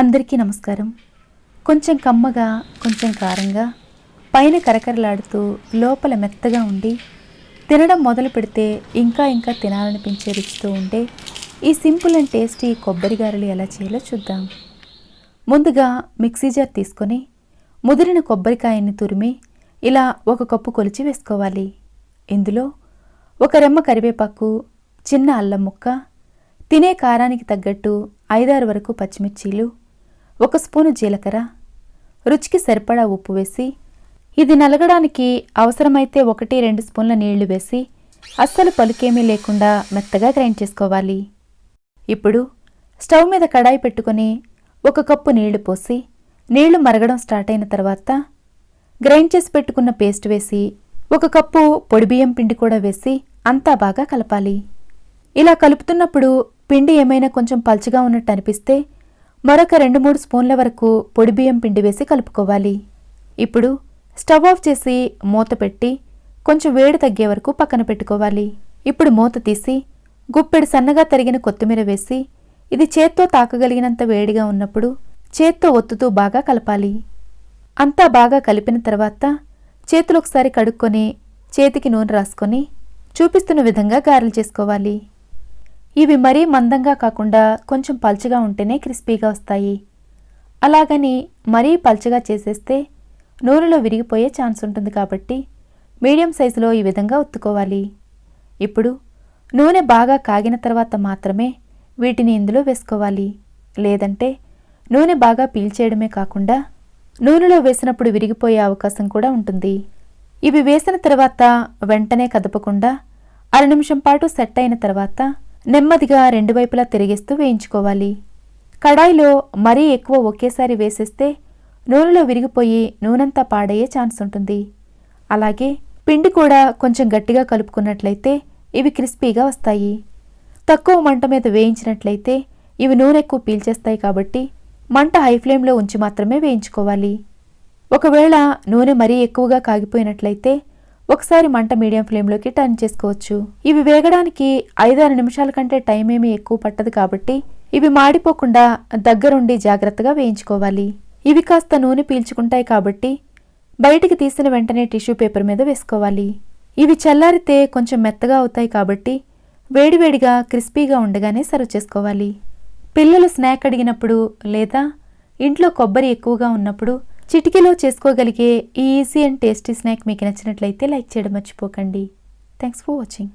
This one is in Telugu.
అందరికీ నమస్కారం. కొంచెం కమ్మగా కొంచెం కారంగా పైన కరకరలాడుతూ లోపల మెత్తగా ఉండి తినడం మొదలు పెడితే ఇంకా ఇంకా తినాలనిపించే రుచితో ఉండే ఈ సింపుల్ అండ్ టేస్టీ కొబ్బరి గారెలు ఎలా చేయాలో చూద్దాం. ముందుగా మిక్సీ జార్ తీసుకొని ముదిరిన కొబ్బరికాయని తురిమి ఇలా ఒక కప్పు కొలిచి వేసుకోవాలి. ఇందులో ఒక రెమ్మ కరివేపాకు చిన్న అల్లం ముక్క తినే కారానికి తగ్గట్టు ఐదారు వరకు పచ్చిమిర్చీలు ఒక స్పూను జీలకర్ర రుచికి సరిపడా ఉప్పు వేసి ఇది నలగడానికి అవసరమైతే ఒకటి రెండు స్పూన్ల నీళ్ళు వేసి అస్సలు పలుకేమీ లేకుండా మెత్తగా గ్రైండ్ చేసుకోవాలి. ఇప్పుడు స్టవ్ మీద కడాయి పెట్టుకొని ఒక కప్పు నీళ్ళు పోసి నీళ్ళు మరగడం స్టార్ట్ అయిన తర్వాత గ్రైండ్ చేసి పెట్టుకున్న పేస్ట్ వేసి ఒక కప్పు పొడి బియ్యం పిండి కూడా వేసి అంతా బాగా కలపాలి. ఇలా కలుపుతున్నప్పుడు పిండి ఏమైనా కొంచెం పల్చగా ఉన్నట్టు అనిపిస్తే మరొక రెండు మూడు స్పూన్ల వరకు పొడి బియ్యం పిండి వేసి కలుపుకోవాలి. ఇప్పుడు స్టవ్ ఆఫ్ చేసి మూత పెట్టి కొంచెం వేడి తగ్గే వరకు పక్కన పెట్టుకోవాలి. ఇప్పుడు మూత తీసి గుప్పెడు సన్నగా తరిగిన కొత్తిమీర వేసి ఇది చేత్తో తాకగలిగినంత వేడిగా ఉన్నప్పుడు చేత్తో ఒత్తుతూ బాగా కలపాలి. అంతా బాగా కలిపిన తర్వాత చేతులు ఒకసారి కడుక్కొని చేతికి నూనె రాసుకొని చూపిస్తున్న విధంగా గారెలు చేసుకోవాలి. ఇవి మరీ మందంగా కాకుండా కొంచెం పల్చగా ఉంటేనే క్రిస్పీగా వస్తాయి. అలాగని మరీ పల్చగా చేసేస్తే నూనెలో విరిగిపోయే ఛాన్స్ ఉంటుంది కాబట్టి మీడియం సైజులో ఈ విధంగా ఒత్తుకోవాలి. ఇప్పుడు నూనె బాగా కాగిన తర్వాత మాత్రమే వీటిని ఇందులో వేసుకోవాలి. లేదంటే నూనె బాగా పీల్చేయడమే కాకుండా నూనెలో వేసినప్పుడు విరిగిపోయే అవకాశం కూడా ఉంటుంది. ఇవి వేసిన తర్వాత వెంటనే కదపకుండా అర నిమిషం పాటు సెట్ అయిన తర్వాత నెమ్మదిగా రెండు వైపులా తిరిగేస్తూ వేయించుకోవాలి. కడాయిలో మరీ ఎక్కువ ఒకేసారి వేసేస్తే నూనెలో విరిగిపోయి నూనెంతా పాడయ్యే ఛాన్స్ ఉంటుంది. అలాగే పిండి కూడా కొంచెం గట్టిగా కలుపుకున్నట్లయితే ఇవి క్రిస్పీగా వస్తాయి. తక్కువ మంట మీద వేయించినట్లయితే ఇవి నూనె ఎక్కువ పీల్చేస్తాయి కాబట్టి మంట హై ఫ్లేమ్లో ఉంచి మాత్రమే వేయించుకోవాలి. ఒకవేళ నూనె మరీ ఎక్కువగా కాగిపోయినట్లయితే ఒకసారి మంట మీడియం ఫ్లేమ్లోకి టర్న్ చేసుకోవచ్చు. ఇవి వేగడానికి ఐదారు నిమిషాల కంటే టైం ఏమీ ఎక్కువ పట్టదు కాబట్టి ఇవి మాడిపోకుండా దగ్గరుండి జాగ్రత్తగా వేయించుకోవాలి. ఇవి కాస్త నూనె పీల్చుకుంటాయి కాబట్టి బయటికి తీసిన వెంటనే టిష్యూ పేపర్ మీద వేసుకోవాలి. ఇవి చల్లారితే కొంచెం మెత్తగా అవుతాయి కాబట్టి వేడివేడిగా క్రిస్పీగా ఉండగానే సర్వ్ చేసుకోవాలి. పిల్లలు స్నాక్ అడిగినప్పుడు లేదా ఇంట్లో కొబ్బరి ఎక్కువగా ఉన్నప్పుడు చిటికీలో చేసుకోగలిగే ఈ ఈజీ అండ్ టేస్టీ స్నాక్ మీకు నచ్చినట్లయితే లైక్ చేయడం మర్చిపోకండి. Thanks for watching